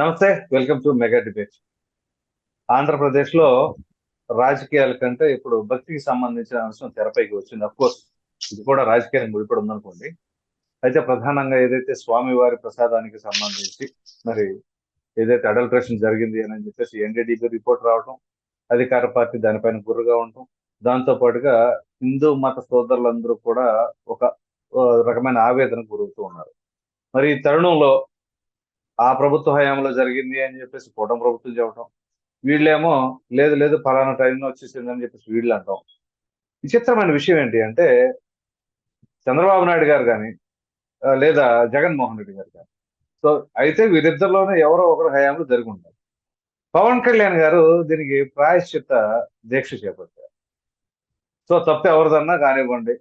నమస్తే welcome to mega debate. ఆంధ్రప్రదేశ్లో రాజకీయాల కంటే ఇప్పుడు భక్తికి సంబంధించిన అంశం తెరపైకి వచ్చింది. అఫ్ కోర్స్ ఇది కూడా రాజకీయానికి ముడిపడి ఉందనుకోండి అయితే ప్రధానంగా ఏదైతే స్వామివారి ప్రసాదానికి సంబంధించి మరి ఏదైతే అడల్ట్రేషన్ జరిగింది అని చెప్పేసి ఎన్డీడీపీ రిపోర్ట్ రావటం అధికార పార్టీ దానిపైన గుర్రుగా ఉండటం దాంతో పాటుగా హిందూ మత సోదరులందరూ కూడా ఒక రకమైన ఆవేదనకు గురవుతూ ఉన్నారు. మరి ఈ తరుణంలో ఆ ప్రభుత్వ హయాంలో జరిగింది అని చెప్పేసి కూటమి ప్రభుత్వం చెప్పడం వీళ్ళేమో లేదు లేదు ఫలానా టైంలో వచ్చేసింది అని చెప్పేసి వీళ్ళు అంటాం. విచిత్రమైన విషయం ఏంటి అంటే చంద్రబాబు నాయుడు గారు కానీ లేదా జగన్మోహన్ రెడ్డి గారు కానీ. సో అయితే వీరిద్దరిలోనే ఎవరో ఒకరు హయాంలో జరిగి ఉంటారు పవన్ కళ్యాణ్ గారు దీనికి ప్రాయశ్చిత్త దీక్ష చేపట్టారు. సో తప్పు ఎవరిదన్నా కానివ్వండి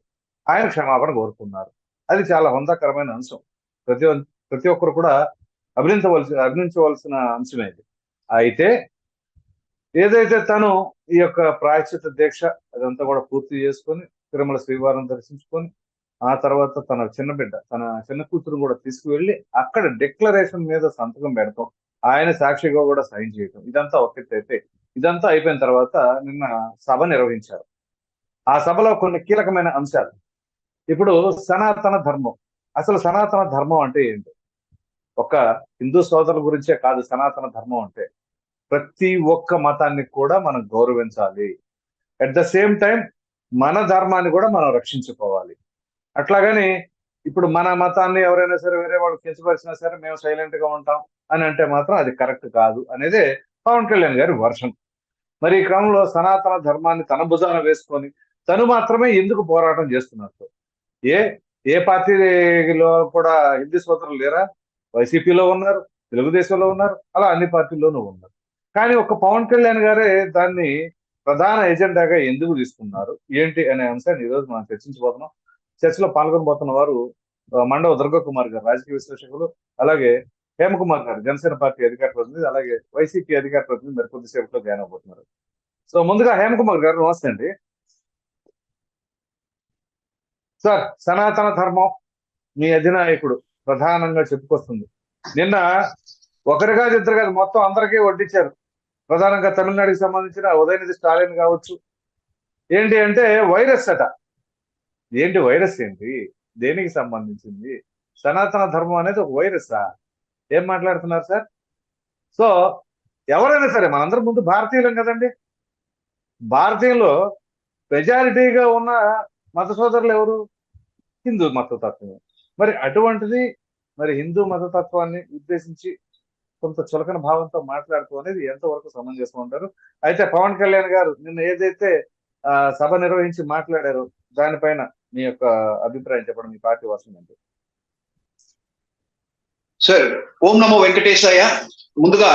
ఆయన క్షమాపణ కోరుకున్నారు. అది చాలా హొందాకరమైన అంశం. ప్రతి ఒ- ప్రతి ఒక్కరు కూడా అభినందించవలసి అభినందించవలసిన అంశమే ఇది. అయితే ఏదైతే తను ఈ యొక్క ప్రాయశ్చిత దీక్ష అదంతా కూడా పూర్తి చేసుకొని తిరుమల శ్రీవారం దర్శించుకొని ఆ తర్వాత తన చిన్న బిడ్డ తన చిన్న కూతురు కూడా తీసుకువెళ్ళి అక్కడ డిక్లరేషన్ మీద సంతకం పెడతాం. ఆయన సాక్షిగా కూడా సైన్ చేయటం. ఇదంతా ఒకటైతే అయితే ఇదంతా అయిపోయిన తర్వాత నిన్న సభ నిర్వహించారు. ఆ సభలో కొన్ని కీలకమైన అంశాలు. ఇప్పుడు సనాతన ధర్మం. అసలు సనాతన ధర్మం అంటే ఏంటి? ఒక హిందూ సోదరుల గురించే కాదు సనాతన ధర్మం అంటే. ప్రతి ఒక్క మతాన్ని కూడా మనం గౌరవించాలి. అట్ ద సేమ్ టైం మన ధర్మాన్ని కూడా మనం రక్షించుకోవాలి. అట్లాగని ఇప్పుడు మన మతాన్ని ఎవరైనా సరే వేరే వాళ్ళు కించపరిచినా సరే మేము సైలెంట్గా ఉంటాం అని అంటే మాత్రం అది కరెక్ట్ కాదు అనేది పవన్ కళ్యాణ్ గారి వర్షం. మరి ఈ క్రమంలో సనాతన ధర్మాన్ని తన భుజాన వేసుకొని తను మాత్రమే ఎందుకు పోరాటం చేస్తున్నట్టు ఏ ఏ పార్టీలో కూడా హిందీ సోదరులు లేరా? వైసీపీలో ఉన్నారు తెలుగుదేశంలో ఉన్నారు అలా అన్ని పార్టీల్లోనూ ఉన్నారు. కానీ ఒక పవన్ కళ్యాణ్ గారే దాన్ని ప్రధాన ఎజెండాగా ఎందుకు తీసుకున్నారు ఏంటి అనే అంశాన్ని ఈరోజు మనం చర్చించబోతున్నాం. చర్చలో పాల్గొనబోతున్న వారు మండవ దుర్గా కుమార్ గారు రాజకీయ విశ్లేషకులు అలాగే హేమకుమార్ గారు జనసేన పార్టీ అధికార ప్రతినిధి అలాగే వైసీపీ అధికార ప్రతినిధి మరి కొద్దిసేపులో జాయిన్ అవబోతున్నారు. సో ముందుగా హేమకుమార్ గారు నమస్తే అండి. సార్ సనాతన ధర్మం మీ అధినాయకుడు. ప్రధానంగా చెప్పుకొస్తుంది. నిన్న ఒకరి కాదు ఇద్దరు కాదు మొత్తం అందరికీ వడ్డించారు ప్రధానంగా తమిళనాడుకి సంబంధించిన ఉదయనిధి స్టాలిన్ కావచ్చు. ఏంటి అంటే వైరస్ అట. ఏంటి వైరస్ ఏంటి? దేనికి సంబంధించింది? సనాతన ధర్మం అనేది ఒక వైరసా ఏం మాట్లాడుతున్నారు సార్? సో ఎవరైనా సరే మనందరం ముందు భారతీయులం కదండి. భారతీయులు మెజారిటీగా ఉన్న మత సోదరులు ఎవరు? హిందూ మతతత్వం. మరి అటువంటిది మరి హిందూ మతతత్వాన్ని ఉద్దేశించి కొంత చులకన భావంతో మాట్లాడుతూ అనేది ఎంతవరకు సమంజసం ఉంటారు అయితే పవన్ కళ్యాణ్ గారు నిన్న ఏదైతే సభ నిర్వహించి మాట్లాడారో దానిపైన మీ యొక్క అభిప్రాయం చెప్పడం మీ పార్టీ వర్షం ఏంటి సార్ ఓం నమో వెంకటేశాయ. ముందుగా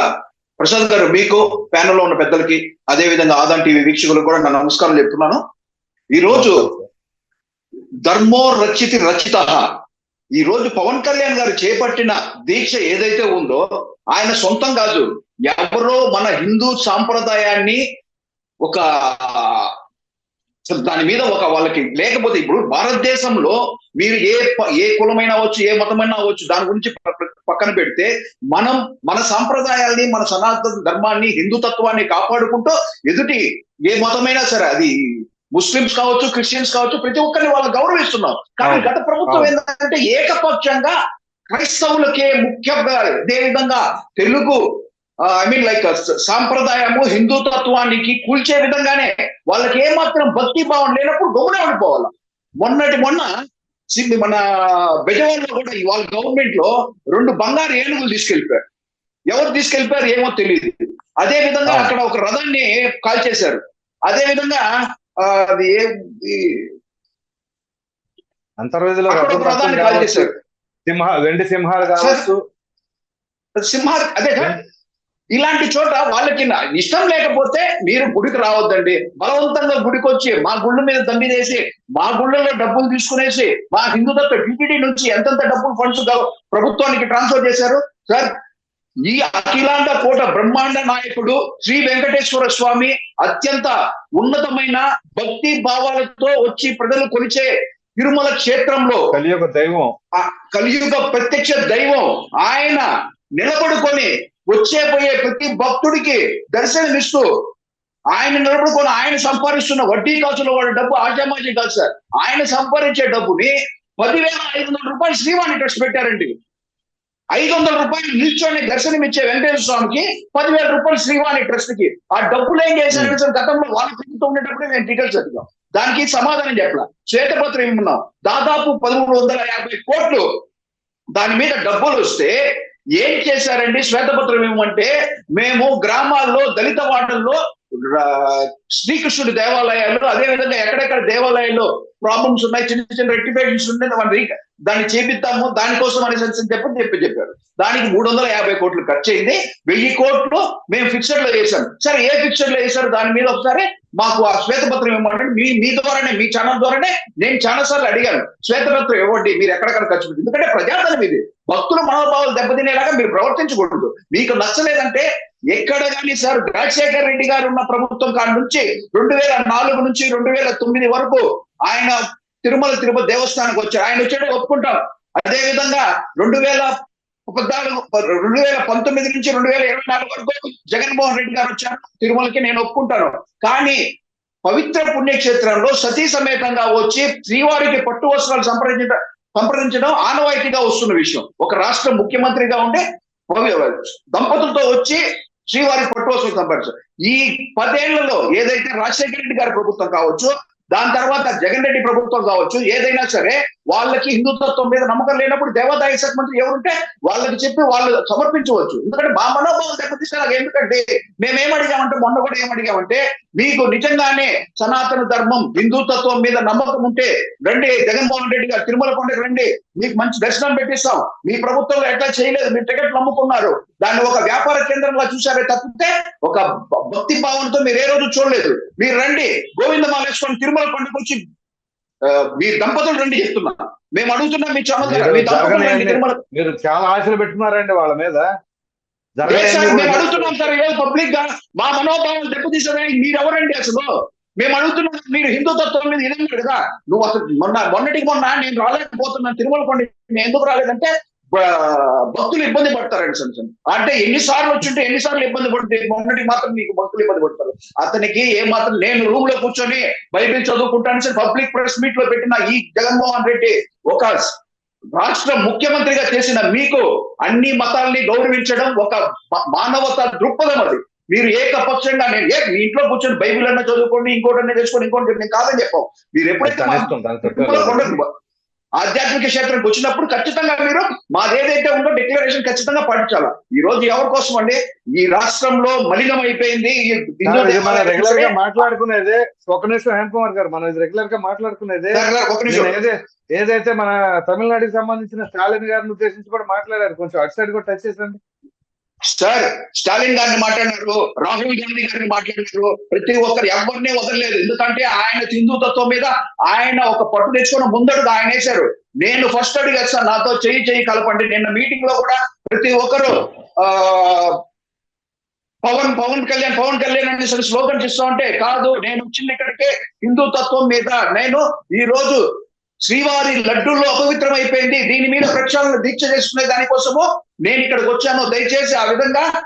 ప్రసాద్ గారు మీకు ప్యానెల్లో ఉన్న పెద్దలకి అదే విధంగా ఆదాన్ టీవీ వీక్షకులకు కూడా నా నమస్కారం చెప్తున్నాను. ఈ రోజు ధర్మో రచితి రచిత ఈ రోజు పవన్ కళ్యాణ్ గారు చేపట్టిన దీక్ష ఏదైతే ఉందో ఆయన సొంతం కాదు. ఎవరో మన హిందూ సాంప్రదాయాన్ని ఒక దాని మీద ఒక వాళ్ళకి లేకపోతే ఇప్పుడు భారతదేశంలో మీరు ఏ ఏ కులమైనా అవ్వచ్చు ఏ మతమైనా అవ్వచ్చు దాని గురించి పక్కన పెడితే మనం మన సాంప్రదాయాల్ని మన సనాతన ధర్మాన్ని హిందూ తత్వాన్ని కాపాడుకుంటూ ఎదుటి ఏ మతమైనా సరే అది ముస్లిమ్స్ కావచ్చు క్రిస్టియన్స్ కావచ్చు ప్రతి ఒక్కరిని వాళ్ళు గౌరవిస్తున్నాం కానీ. గత ప్రభుత్వం. ఏంటంటే ఏకపక్షంగా క్రైస్తవులకే ముఖ్యంగా ఇదే విధంగా తెలుగు ఐ మీన్ లైక్ సాంప్రదాయము హిందూ తత్వానికి కూల్చే విధంగానే వాళ్ళకి ఏమాత్రం భక్తి భావం లేనప్పుడు గౌరవం ఉండిపోవాలి మొన్నటి మొన్న మన బెజవాడలో కూడా ఈ వాళ్ళ గవర్నమెంట్లో రెండు బంగారు ఏనుగులు తీసుకెళ్ళిపోయారు ఎవరు తీసుకెళ్ళిపోయారు ఏమో తెలియదు అదే విధంగా. అక్కడ ఒక రథాన్ని కాల్ చేశారు అదే విధంగా అది ఏ అంతర్వేదిలో సింహ వెండి సింహాలు కావచ్చు. సింహ అదే ఇలాంటి చోట వాళ్ళకి ఇష్టం లేకపోతే మీరు గుడికి రావద్దండి. బలవంతంగా గుడికి వచ్చి మా గుళ్ళ మీద దండిదేసి మా గుళ్ళలో డబ్బులు తీసుకునేసి మా హిందూ తత్వ టీటీడీ నుంచి ఎంతెంత డబ్బులు ఫండ్స్ ప్రభుత్వానికి ట్రాన్స్ఫర్ చేశారు? సార్ ఈ అఖిలాండ కోట బ్రహ్మాండ నాయకుడు శ్రీ వెంకటేశ్వర స్వామి అత్యంత ఉన్నతమైన భక్తి భావాలతో వచ్చి ప్రజలు కొలిచే తిరుమల క్షేత్రంలో కలియుగ దైవం. ఆ కలియుగ ప్రత్యక్ష దైవం ఆయన నిలబడుకొని వచ్చే పోయే ప్రతి భక్తుడికి దర్శనమిస్తూ ఆయన నిలబడుకొని ఆయన సంపాదిస్తున్న వడ్డీ కాసుల వాడి డబ్బు ఆజామాజీ కాదు సార్. ఆయన సంపాదించే డబ్బుని పదివేల ఐదు వందల రూపాయలు శ్రీవాణి ట్రస్ట్ పెట్టారండి. ఐదు వందల రూపాయలు నిల్చొని దర్శనం ఇచ్చే వెంకటేశ్వర స్వామికి పదివేల రూపాయలు శ్రీవాణి ట్రస్ట్కి ఆ డబ్బులు ఏం చేశారు గతంలో వాళ్ళ ప్రభుత్వం ఉండేటప్పుడే నేను డీటెయిల్స్ అడిగాం దానికి సమాధానం చెప్పలా. శ్వేతపత్రం ఏమన్నాం? దాదాపు పదమూడు వందల యాభై కోట్లు. దాని మీద డబ్బులు వస్తే ఏం చేశారండి శ్వేతపత్రం ఏమంటే మేము గ్రామాల్లో దళిత వాడల్లో రా- శ్రీకృష్ణుడి దేవాలయాలు అదే విధంగా ఎక్కడెక్కడ దేవాలయాల్లో ప్రాబ్లమ్స్ ఉన్నాయి చిన్న చిన్న రెక్టిఫికేషన్స్ ఉన్నాయి మనం రీ- దాన్ని చేపిద్దాము దానికోసం అనేసి అని చెప్పి చెప్పి చెప్పారు. దానికి మూడు వందల యాభై కోట్లు ఖర్చు అయింది వెయ్యి కోట్లు మేము ఫిక్స్డ్లో వేసాం సరే ఏ ఫిక్స్డ్లో వేసారు దాని మీద ఒకసారి మాకు ఆ శ్వేతపత్రం ఇవ్వమంటే మీ మీ ద్వారానే మీ ఛానల్ ద్వారానే నేను చాలా సార్లు అడిగాను. శ్వేతపత్రం ఇవ్వండి మీరు ఎక్కడెక్కడ ఖర్చు పెట్టింది ఎందుకంటే ప్రజాధనం ఇది. భక్తుల మనోభావాలు దెబ్బతినేలాగా మీరు ప్రవర్తించకూడదు. మీకు నచ్చలేదంటే ఎక్కడ కానీ సార్ రాజశేఖర్ రెడ్డి గారు ఉన్న ప్రభుత్వం కాడి నుంచి రెండు వేల నాలుగు నుంచి రెండు వేల తొమ్మిది వరకు ఆయన తిరుమల తిరుపతి దేవస్థానానికి వచ్చారు. ఆయన వచ్చాడే ఒప్పుకుంటాం. అదే విధంగా రెండు వేల పద్నాలుగు రెండు వేల పంతొమ్మిది నుంచి రెండు వేల ఇరవై నాలుగు వరకు జగన్మోహన్ రెడ్డి గారు వచ్చారు. తిరుమలకి నేను ఒప్పుకుంటాను. కానీ పవిత్ర పుణ్యక్షేత్రంలో సతీ సమేతంగా వచ్చి శ్రీవారికి పట్టు వస్త్రాలు సంప్రదించడం సంప్రదించడం ఆనవాయితీగా వస్తున్న విషయం. ఒక రాష్ట్ర ముఖ్యమంత్రిగా ఉండే దంపతులతో వచ్చి శ్రీవారి పట్టువసులు వస్త్రాలు ఈ పదేళ్ళలో ఏదైతే రాజశేఖర రెడ్డి గారి ప్రభుత్వం కావచ్చు దాని తర్వాత జగన్ రెడ్డి ప్రభుత్వం కావచ్చు ఏదైనా సరే వాళ్ళకి హిందుత్వం మీద నమ్మకం లేనప్పుడు దేవాదాయ శాఖ మంత్రి ఎవరుంటే వాళ్ళకి చెప్పి వాళ్ళు సమర్పించవచ్చు. ఎందుకంటే మా మనోభావం దెబ్బతీస్తారు ఎందుకంటే మేమేం అడిగామంటే మొన్న కూడా ఏం అడిగామంటే మీకు నిజంగానే సనాతన ధర్మం హిందుతత్వం మీద నమ్మకం ఉంటే రండి జగన్మోహన్ రెడ్డి గారు తిరుమల కొండకి రండి మీకు మంచి దర్శనం పెట్టిస్తాం. మీ ప్రభుత్వంలో ఎట్లా చేయలేదు మీరు టికెట్లు నమ్ముకున్నారు దాన్ని ఒక వ్యాపార కేంద్రంగా చూసారే తప్పితే ఒక భక్తి భావంతో మీరు ఏ రోజు చూడలేదు. మీరు రండి గోవింద మాలేశ్వరం తిరుమల కొండకు వచ్చి మీ దంపతులు రండి చెప్తున్నా. మేము అడుగుతున్నాం మీ ఛానల్ ద్వారా, మీ దంపతులు రండి జరగనియండి. తిరుమల మీరు చాలా ఆశలు పెట్టుకున్నారండి వాళ్ళ మీద. మేము అడుగుతున్నాం సార్ ఈరోజు పబ్లిక్గా మా మనోభావాలు దెబ్బతీసేదానికి మీరు ఎవరండి అసలు? మేము అడుగుతున్నాం మీరు హిందూ తత్వం మీద ఇదే కదా. నువ్వు అసలు మొన్న మొన్నటికి మొన్న నేను రాలేకపోతున్నాను తిరుమల కొండ నేను ఎందుకు రాలేదంటే భక్తులు ఇబ్బంది పడతారండి సార్. అంటే ఎన్నిసార్లు వచ్చుంటే ఎన్నిసార్లు ఇబ్బంది పడుతుంది? మొన్నటికి మాత్రం మీకు భక్తులు ఇబ్బంది పడతారు. అతనికి ఏ మాత్రం నేను రూమ్లో కూర్చొని బైబిల్ చదువుకుంటాను సార్ పబ్లిక్ ప్రెస్ మీట్లో పెట్టిన ఈ జగన్మోహన్ రెడ్డి ఒక రాష్ట్ర ముఖ్యమంత్రిగా చేసిన మీకు అన్ని మతాల్ని గౌరవించడం ఒక మానవత దృక్పథం అది. మీరు ఏకపక్షంగా నేను ఏ మీ ఇంట్లో కూర్చొని బైబిల్ అన్న చదువుకోండి ఇంకోటి అన్న చేసుకోండి ఇంకోటి నేను కాదని చెప్పాం. మీరు ఎప్పుడైతే ఆధ్యాత్మిక క్షేత్రానికి వచ్చినప్పుడు ఖచ్చితంగా మీరు మాది ఏదైతే ఉందో డిక్లరేషన్ ఖచ్చితంగా పాటించాలి. ఈ రోజు ఎవరి కోసం అండి? ఈ రాష్ట్రంలో మలినం అయిపోయింది. రెగ్యులర్గా మాట్లాడుకునేదే. ఒక నిమిషం హేమ్ కుమార్ గారు మనం రెగ్యులర్గా మాట్లాడుకునేదే. ఒక నిమిషం. ఏదైతే మన తమిళనాడుకి సంబంధించిన స్టాలిన్ గారిని ఉద్దేశించి కూడా మాట్లాడారు. కొంచెం అటు సైడ్ కూడా టచ్ చేసండి సార్ స్టాలిన్ గారిని మాట్లాడినారు రాహుల్ గాంధీ గారిని మాట్లాడినారు. ప్రతి ఒక్కరు ఎవరినే వదలలేదు. ఎందుకంటే ఆయన హిందుతత్వం మీద ఆయన ఒక పట్టు తెచ్చుకున్న ముందడుగు ఆయన వేశారు. నేను ఫస్ట్ అడిగా సార్ నాతో చెయ్యి చెయ్యి కలపండి. నిన్న మీటింగ్లో కూడా ప్రతి ఒక్కరు ఆ పవన్ పవన్ కళ్యాణ్ పవన్ కళ్యాణ్ అనే సరే స్లోగన్ ఇస్తా ఉంటే కాదు నేను వచ్చింది ఇక్కడికే హిందూ తత్వం మీద. నేను ఈ రోజు శ్రీవారి లడ్డూల్లో అపవిత్రం అయిపోయింది దీని మీద ప్రక్షాళన దీక్ష చేసుకునే దానికోసము నేను ఇక్కడికి వచ్చాను దయచేసి ఆ విధంగా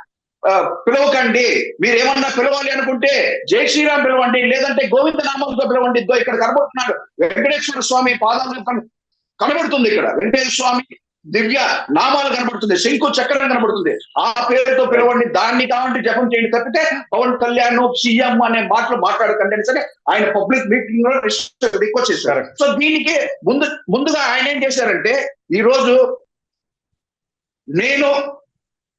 పిలవకండి. మీరు ఏమన్నా పిలవాలి అనుకుంటే జై శ్రీరామ్ పిలవండి లేదంటే గోవింద నామంతో పిలవండి. ఇద్దో ఇక్కడ కనబడుతున్నాడు వెంకటేశ్వర స్వామి పాదాలు కన- కనబడుతుంది ఇక్కడ. వెంకటేశ్వర స్వామి దివ్య నామాలు కనబడుతుంది శంకు చక్రం కనబడుతుంది. ఆ పేరుతో పిలవండి దాన్ని కావండి జపం చేయండి. తప్పితే పవన్ కళ్యాణ్ సీఎం అనే మాటలు మాట్లాడకండి అని సరే ఆయన పబ్లిక్ మీటింగ్లో రిక్వెస్ట్ చేశారు. సో దీనికి ముందు ముందుగా ఆయన ఏం చేశారంటే ఈ రోజు నేను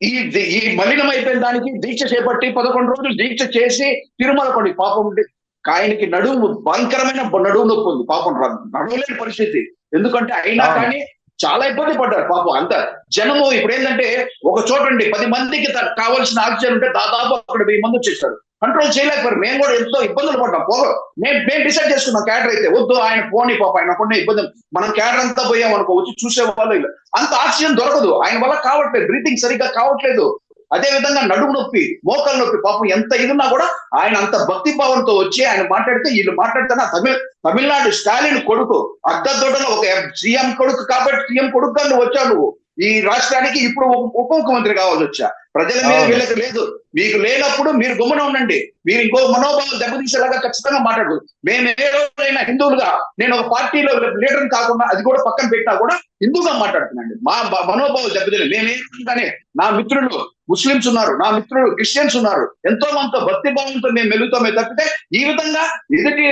ఈ ఈ మలినం అయిపోయిన దానికి దీక్ష చేపట్టి పదకొండు రోజులు దీక్ష చేసి తిరుమల కొండ. పాపం ఉండి ఆయనకి నడుము భయంకరమైన నడుము నొప్పి ఉంది. పాపం నడవలేని పరిస్థితి. ఎందుకంటే అయినా. కానీ చాలా ఇబ్బంది పడ్డారు పాపం అంత. జనము ఇప్పుడు ఏంటంటే ఒక చోటండి పది మందికి కావాల్సిన ఆక్సిజన్ ఉంటే దాదాపు అక్కడ వెయ్యి మంది వచ్చేసారు కంట్రోల్ చేయలేకపోయారు. మేము కూడా ఎంతో ఇబ్బందులు పడ్డాం. పోగ మేము మేము డిసైడ్ చేసుకున్నాం క్యాడర్ అయితే వద్దు ఆయన పోనీ పాప ఆయన కొన్ని ఇబ్బంది మనం క్యాడర్ అంతా పోయాం అనుకో వచ్చి చూసే వాళ్ళు ఇలా. అంత ఆక్సిజన్ దొరకదు. ఆయన వల్ల కావట్లేదు. బ్రీతింగ్ సరిగ్గా కావట్లేదు. అదే విధంగా నడుము నొప్పి మోకాలు నొప్పి పాపం ఎంత ఇదిన్నా కూడా ఆయన అంత భక్తి భావంతో వచ్చి ఆయన మాట్లాడితే వీళ్ళు మాట్లాడితే తమిళ తమిళనాడు స్టాలిన్ కొడుకు అద్దదొడ్డలో ఒక సీఎం కొడుకు కాబట్టి సీఎం కొడుకు నువ్వు వచ్చావు నువ్వు. ఈ రాష్ట్రానికి ఇప్పుడు ఉప- ముఖ్యమంత్రి కావాల్సి వచ్చా? ప్రజల మీద. వీళ్ళకి లేదు. మీకు లేనప్పుడు మీరు గుమ్మన ఉండండి. మీరు ఇంకో మనోభావాలు దెబ్బతీసేలాగా ఖచ్చితంగా మాట్లాడదు మేము ఏ రోజైనా హిందువులుగా నేను ఒక పార్టీలో లీడర్ కాకుండా అది కూడా పక్కన పెట్టినా కూడా హిందూగా మాట్లాడుతున్నాండి మా నేను ఏ విధంగానే నా మిత్రులు ముస్లింస్ ఉన్నారు నా మిత్రులు క్రిస్టియన్స్ ఉన్నారు. ఎంతో మందితో భక్తి భావంతో మేము మెలుగుతామే తప్పితే ఈ విధంగా ఎదుటి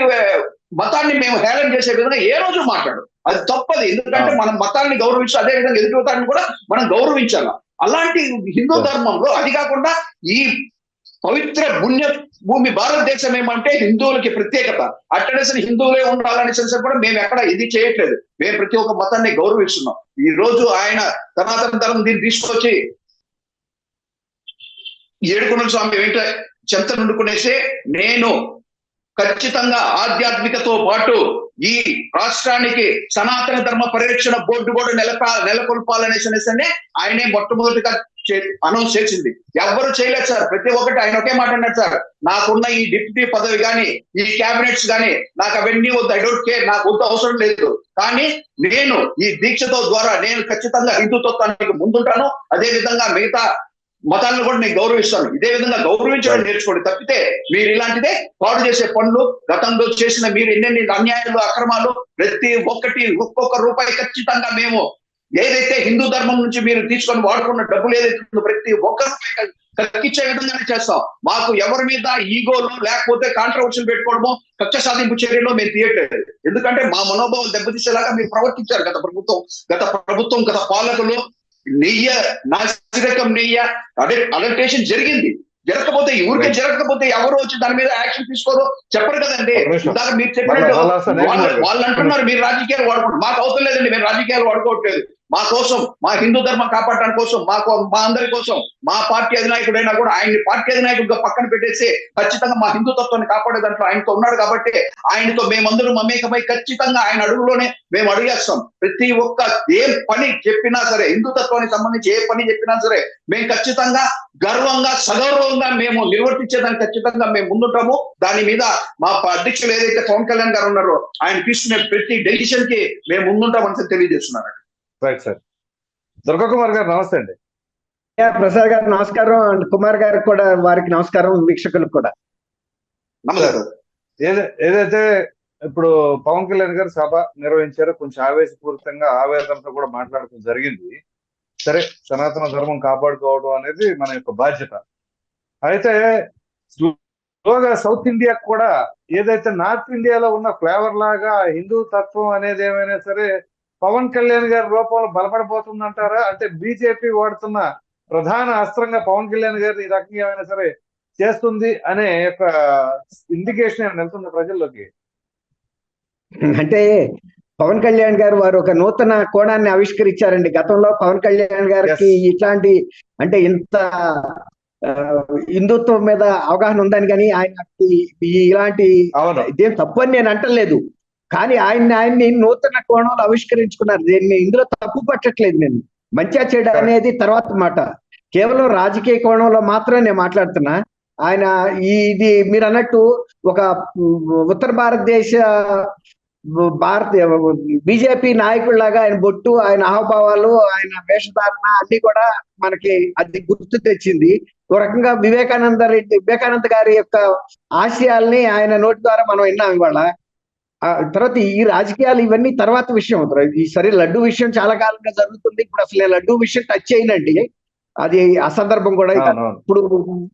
మతాన్ని మేము హేళన చేసే విధంగా ఏ రోజు మాట్లాడు అది తప్పది. ఎందుకంటే. మనం మతాన్ని గౌరవించి అదే విధంగా ఎదుటి మతాన్ని కూడా మనం గౌరవించాలి. అలాంటి హిందూ. ధర్మంలో అది కాకుండా ఈ పవిత్ర పుణ్య భూమి భారతదేశం ఏమంటే హిందువులకి ప్రత్యేకత. అట్టనేసి హిందువులే ఉండాలని తెలిసి కూడా మేము ఎక్కడ ఇది చేయట్లేదు. మేము ప్రతి ఒక్క మతాన్ని గౌరవిస్తున్నాం. ఈ రోజు ఆయన సనాతన ధర్మం దీన్ని తీసుకొచ్చి ఏడుకొండల స్వామి వెంట చెంత నుండుకునేసే నేను ఖచ్చితంగా ఆధ్యాత్మికతో పాటు ఈ రాష్ట్రానికి సనాతన ధర్మ పరిరక్షణ బోర్డు కూడా నెలప నెలకొల్పాలనేసి ఆయనే మొట్టమొదటిగా అనౌన్స్ చేసింది. ఎవ్వరు చేయలేదు సార్. ప్రతి ఒక్కటి ఆయన ఒకే మాట అన్నారు సార్. నాకున్న ఈ డిప్యూటీ పదవి కానీ ఈ క్యాబినెట్స్ కానీ నాకు అవన్నీ వద్దు. I don't care. నాకు వద్దు. అవసరం లేదు. కానీ నేను ఈ దీక్షతో ద్వారా నేను ఖచ్చితంగా హిందుత్వానికి ముందుంటాను. అదే విధంగా మిగతా మతాలను కూడా నేను గౌరవిస్తాను. ఇదే విధంగా గౌరవించడం నేర్చుకోండి. తప్పితే మీరు ఇలాంటిదే పాడు చేసే పనులు గతంలో చేసిన మీరు ఎన్నెన్ని అన్యాయాలు అక్రమాలు ప్రతి ఒక్కటి ఒక్కొక్క రూపాయి ఖచ్చితంగా మేము ఏదైతే హిందూ ధర్మం నుంచి మీరు తీసుకొని వాడుకున్న డబ్బులు ఏదైతే ప్రతి ఒక్క రూపాయి కక్కిచ్చే విధంగానే చేస్తాం. మాకు ఎవరి మీద ఈగోలు లేకపోతే కాంట్రవర్షియల్ పెట్టుకోవడమో కక్ష సాధింపు చర్యలో మేము తీయట్లేదు. ఎందుకంటే మా మనోభావం దెబ్బతీసేలాగా మీరు ప్రవర్తించారు గత ప్రభుత్వం గత ప్రభుత్వం గత పాలకులు. నెయ్య నాసిరకం నెయ్య అదే అడల్టేషన్ జరిగింది. జరగకపోతే ఊరికే జరగకపోతే ఎవరు వచ్చి దాని మీద యాక్షన్ తీసుకోరు? చెప్పరు కదండి. మీరు చెప్పినట్టు వాళ్ళ- అంటున్నారు మీరు రాజకీయాలు వాడుకుంటారు మాకు అవసరం లేదండి మేము రాజకీయాలు వాడుకోవట్లేదు. మా కోసం మా హిందూ ధర్మం కాపాడడానికి కోసం మా మా అందరి కోసం మా పార్టీ అధినాయకుడైనా కూడా ఆయన్ని పార్టీ అధినాయకుడిగా పక్కన పెట్టేసి ఖచ్చితంగా మా హిందూ తత్వాన్ని కాపాడే దాంట్లో ఆయనతో ఉన్నాడు కాబట్టి ఆయనతో మేమందరం మమేకమై ఖచ్చితంగా ఆయన అడుగులోనే మేము అడిగేస్తాం. ప్రతి ఒక్క ఏ పని చెప్పినా సరే హిందూ తత్వానికి సంబంధించి ఏ పని చెప్పినా సరే మేము ఖచ్చితంగా గర్వంగా సగౌరవంగా మేము నిర్వర్తించేదానికి ఖచ్చితంగా మేము ముందుంటాము. దాని మీద మా అధ్యక్షులు ఏదైతే పవన్ కళ్యాణ్ గారు ఉన్నారో ఆయన తీసుకునే ప్రతి డెసిషన్కి మేము ముందుంటామని తెలియజేస్తున్నారండి రైట్ సార్ దుర్గా కుమార్ గారు నమస్తే అండి. యా, ప్రసాద్ గారు నమస్కారం. అండ్ కుమార్ గారికి కూడా వారికి నమస్కారం వీక్షకులకు కూడా. ఏదైతే ఇప్పుడు పవన్ కళ్యాణ్ గారు సభ నిర్వహించారో కొంచెం ఆవేశపూరితంగా ఆవేదనతో కూడా మాట్లాడటం జరిగింది. సరే సనాతన ధర్మం కాపాడుకోవడం అనేది మన యొక్క బాధ్యత. అయితే స్లోగా సౌత్ ఇండియా కూడా ఏదైతే నార్త్ ఇండియాలో ఉన్న ఫ్లేవర్ లాగా హిందూ తత్వం అనేది ఏమైనా సరే పవన్ కళ్యాణ్ గారి రూపంలో బలపడిపోతుందంటారా? అంటే బీజేపీ వాడుతున్న ప్రధాన అస్త్రంగా పవన్ కళ్యాణ్ గారు ఈ రకంగా ఏమైనా సరే చేస్తుంది అనే యొక్క ఇండికేషన్ ఏమైనా వెళ్తుంది ప్రజల్లోకి? అంటే పవన్ కళ్యాణ్ గారు వారు ఒక నూతన కోణాన్ని ఆవిష్కరించారండి. గతంలో పవన్ కళ్యాణ్ గారికి ఇట్లాంటి అంటే ఇంత హిందుత్వం మీద అవగాహన ఉందని కానీ ఆయన ఇలాంటి ఇదేం తప్పు అని నేను అంటలేదు. కానీ ఆయన ఆయన్ని నూతన కోణంలో ఆవిష్కరించుకున్నారు. దీన్ని ఇందులో తప్పు పట్టట్లేదు నేను. మంచిగా చెడు అనేది తర్వాత మాట. కేవలం రాజకీయ కోణంలో మాత్రమే నేను మాట్లాడుతున్నా. ఆయన ఇది మీరు అన్నట్టు ఒక ఉత్తర భారతదేశ భారత బీజేపీ నాయకుల్లాగా ఆయన బొట్టు ఆయన హావభావాలు ఆయన వేషధారణ అన్ని కూడా మనకి అది గుర్తు తెచ్చింది. ఒక రకంగా వివేకానంద రెడ్డి వివేకానంద గారి యొక్క ఆశయాల్ని ఆయన నోటి ద్వారా మనం విన్నాం ఇవాళ. తర్వాత ఈ రాజకీయాలు ఇవన్నీ తర్వాత విషయం అవుతారు. ఈ సరే లడ్డు విషయం చాలా కాలంగా జరుగుతుంది. ఇప్పుడు అసలు లడ్డు విషయం టచ్ చేయనండి అది అసందర్భం కూడా ఇది అవునవును. ఇప్పుడు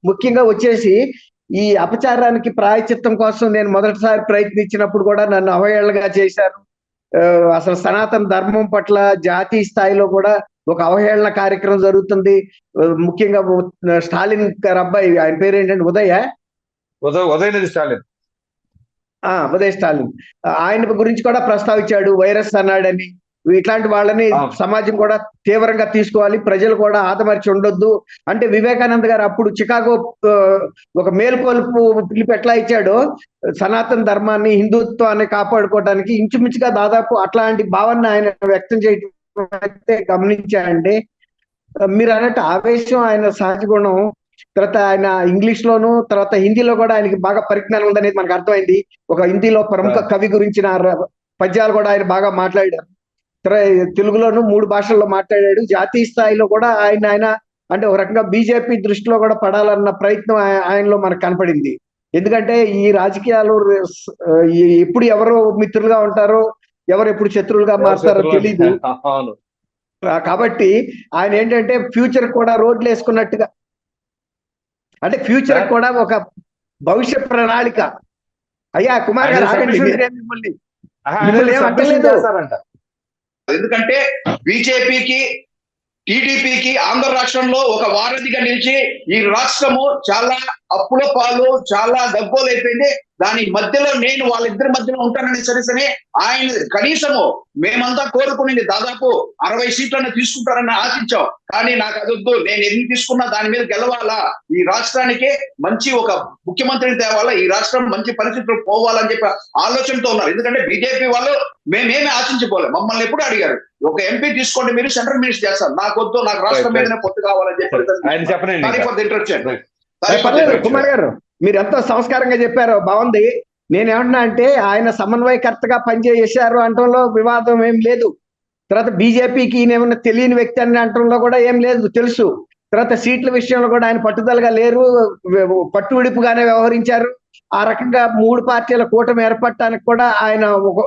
ముఖ్యంగా వచ్చేసి ఈ అపచారానికి ప్రాయచిత్తం కోసం నేను మొదటిసారి ప్రయత్నించినప్పుడు కూడా నన్ను అవహేళనగా చేశారు. ఆ, అసలు సనాతన ధర్మం పట్ల జాతీయ స్థాయిలో కూడా ఒక అవహేళన కార్యక్రమం జరుగుతుంది. ఆ, ముఖ్యంగా స్టాలిన్ గారి అబ్బాయి ఆయన పేరు ఏంటంటే ఉదయ? ఉదయ ఉదయనిధి స్టాలిన్. ఆ ఉదయ్ స్టాలిన్. ఆయన గురించి కూడా ప్రస్తావించాడు వైరస్ అన్నాడని. ఇట్లాంటి వాళ్ళని. సమాజం కూడా తీవ్రంగా తీసుకోవాలి ప్రజలు కూడా ఆదమర్చి ఉండొద్దు. అంటే వివేకానంద గారు అప్పుడు చికాగో ఒక మేల్కొల్పు పిలుపు ఎట్లా ఇచ్చాడో సనాతన ధర్మాన్ని హిందుత్వాన్ని కాపాడుకోవడానికి ఇంచుమించుగా దాదాపు అట్లాంటి భావన ఆయన వ్యక్తం చేయడం అయితే గమనించాయండి మీరు అన్నట్టు ఆవేశం ఆయన సహజ గుణం తర్వాత ఆయన ఇంగ్లీష్ లోను తర్వాత హిందీలో కూడా ఆయనకి బాగా పరిజ్ఞానం ఉందనేది మనకు అర్థమైంది. ఒక హిందీలో ప్రముఖ కవి గురించిన పద్యాలు కూడా ఆయన బాగా మాట్లాడారు. తెలుగులోను మూడు భాషల్లో మాట్లాడాడు. జాతీయ స్థాయిలో కూడా ఆయన ఆయన అంటే ఒక రకంగా బీజేపీ దృష్టిలో కూడా పడాలన్న ప్రయత్నం ఆయ- ఆయనలో మనకు కనపడింది. ఎందుకంటే ఈ రాజకీయాలు ఎప్పుడు ఎవరు మిత్రులుగా ఉంటారో ఎవరు ఎప్పుడు శత్రువులుగా మారుతారో ఆ, కాబట్టి ఆయన ఏంటంటే ఫ్యూచర్ కూడా రోడ్లు వేసుకున్నట్టుగా అంటే ఫ్యూచర్. కూడా ఒక భవిష్య ప్రణాళిక. అయ్యా కుమార్ గారు మిమ్మల్ని ఎందుకంటే బీజేపీకి టీడీపీకి ఆంధ్ర రాష్ట్రంలో ఒక వారధిగా నిలిచి ఈ రాష్ట్రము చాలా అప్పుల పాలు చాలా గగ్గోలు అయిపోయింది దాని మధ్యలో నేను వాళ్ళిద్దరి మధ్యలో ఉంటానని సరే ఆయన కనీసము మేమంతా కోరుకునేది దాదాపు అరవై సీట్లను తీసుకుంటారని ఆశించాం. కానీ నాకు అదొద్దు. నేను ఎన్ని తీసుకున్నా దాని మీద గెలవాలా? ఈ రాష్ట్రానికి మంచి ఒక ముఖ్యమంత్రిని తేవాలా? ఈ రాష్ట్రం మంచి పరిస్థితులు పోవాలని చెప్పి ఆలోచనతో ఉన్నారు. ఎందుకంటే బీజేపీ వాళ్ళు మేమేమి ఆశించిపోలే మమ్మల్ని ఎప్పుడు అడిగారు? ఒక ఎంపీ తీసుకోండి మీరు సెంట్రల్ మినిస్టర్ చేస్తారు. నాకు వద్దు నాకు రాష్ట్రం. మీదనే పొత్తు కావాలని చెప్పి కుమార్ గారు. మీరు ఎంతో సంస్కారంగా చెప్పారు బాగుంది. నేనేమన్నా అంటే ఆయన సమన్వయకర్తగా పనిచేశారు అంటంలో వివాదం ఏం లేదు. తర్వాత బీజేపీకి ఈయన ఏమన్నా తెలియని వ్యక్తి అని అంటంలో కూడా ఏం లేదు తెలుసు. తర్వాత సీట్ల విషయంలో కూడా ఆయన పట్టుదలగా లేరు పట్టు విడుపుగానే వ్యవహరించారు. ఆ రకంగా మూడు పార్టీల కూటమి ఏర్పడటానికి కూడా ఆయన ఒక